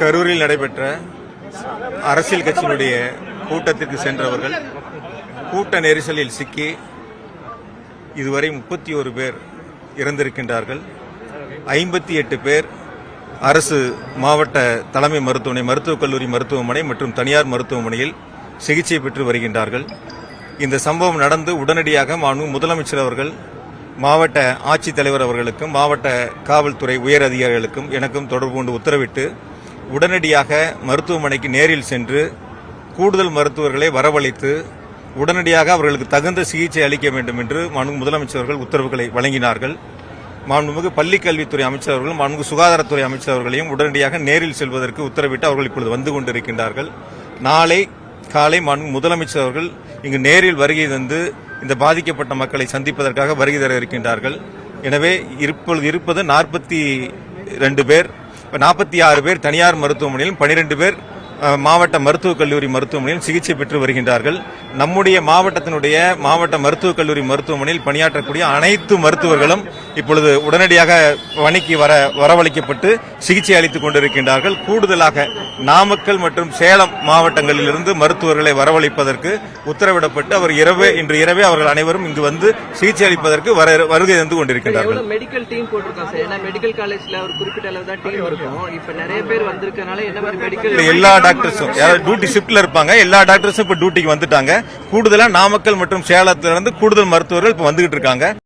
கரூரில் நடைபெற்ற அரசியல் கட்சியினுடைய கூட்டத்திற்கு சென்றவர்கள் கூட்ட நெரிசலில் சிக்கி இதுவரை முப்பத்தி ஒரு பேர் இறந்திருக்கின்றார்கள். ஐம்பத்தி எட்டு பேர் அரசு மாவட்ட தலைமை மருத்துவமனை மருத்துவக் கல்லூரி மருத்துவமனை மற்றும் தனியார் மருத்துவமனையில் சிகிச்சை பெற்று வருகின்றார்கள். இந்த சம்பவம் நடந்து உடனடியாக மாண்பு முதலமைச்சர் அவர்கள் மாவட்ட ஆட்சித்தலைவர் அவர்களுக்கும் மாவட்ட காவல்துறை உயர் அதிகாரிகளுக்கும் எனக்கும் தொடர்பு கொண்டு உத்தரவிட்டு உடனடியாக மருத்துவமனைக்கு நேரில் சென்று கூடுதல் மருத்துவர்களை வரவழைத்து உடனடியாக அவர்களுக்கு தகுந்த சிகிச்சை அளிக்க வேண்டும் என்று மாண்பு முதலமைச்சர்கள் உத்தரவுகளை வழங்கினார்கள். மாண்புமிகு பள்ளிக்கல்வித்துறை அமைச்சர்களும் அமைச்சர் அவர்களும் மாண்புமிகு சுகாதாரத்துறை அமைச்சர் அவர்களையும் உடனடியாக நேரில் செல்வதற்கு உத்தரவிட்டு அவர்கள் இப்பொழுது வந்து கொண்டிருக்கின்றார்கள். நாளை காலை மாண்பு முதலமைச்சர் அவர்கள் இங்கு நேரில் வருகை தந்து இந்த பாதிக்கப்பட்ட மக்களை சந்திப்பதற்காக வருகை தர இருக்கின்றார்கள். எனவே இப்பொழுது இருப்பது நாற்பத்தி ரெண்டு பேர். நாற்பத்தி ஆறு பேர் தனியார் மருத்துவமனையிலும் பனிரெண்டு பேர் மாவட்ட மருத்துவக் கல்லூரி மருத்துவமனையில் சிகிச்சை பெற்று வருகின்றார்கள். நம்முடைய மாவட்டத்தினுடைய மாவட்ட மருத்துவக் கல்லூரி மருத்துவமனையில் பணியாற்றக்கூடிய அனைத்து மருத்துவர்களும் இப்பொழுது உடனடியாக பணிக்கு வர வரவழைக்கப்பட்டு சிகிச்சை அளித்துக் கொண்டிருக்கின்றார்கள். கூடுதலாக நாமக்கல் மற்றும் சேலம் மாவட்டங்களிலிருந்து மருத்துவர்களை வரவழைப்பதற்கு உத்தரவிடப்பட்டு அவர் இரவே இன்று இரவே அவர்கள் அனைவரும் இங்கு வந்து சிகிச்சை அளிப்பதற்கு வர- வருகை தந்து கொண்டிருக்கின்றார்கள். எவ்வளவு மெடிக்கல் டீம் போட்டிருக்கோம் சார்? ஏன்னா மெடிக்கல் காலேஜ்ல ஒரு குறிப்பிட்ட அளவு தான் டீம் இருக்கும். இப்ப நிறைய பேர் வந்திருக்கனால என்ன மாதிரி மெடிக்கல் எல்லா டாக்டர்ஸும் யாராவது டியூட்டி ஷிப்ட்ல இருப்பாங்க. எல்லா டாக்டர்ஸும் இப்ப டியூட்டிக்கு வந்துட்டாங்க. கூடுதலா நாமக்கல் மற்றும் சேலத்துல இருந்து கூடுதல் மருத்துவர்கள் இப்ப வந்துகிட்டு இருக்காங்க.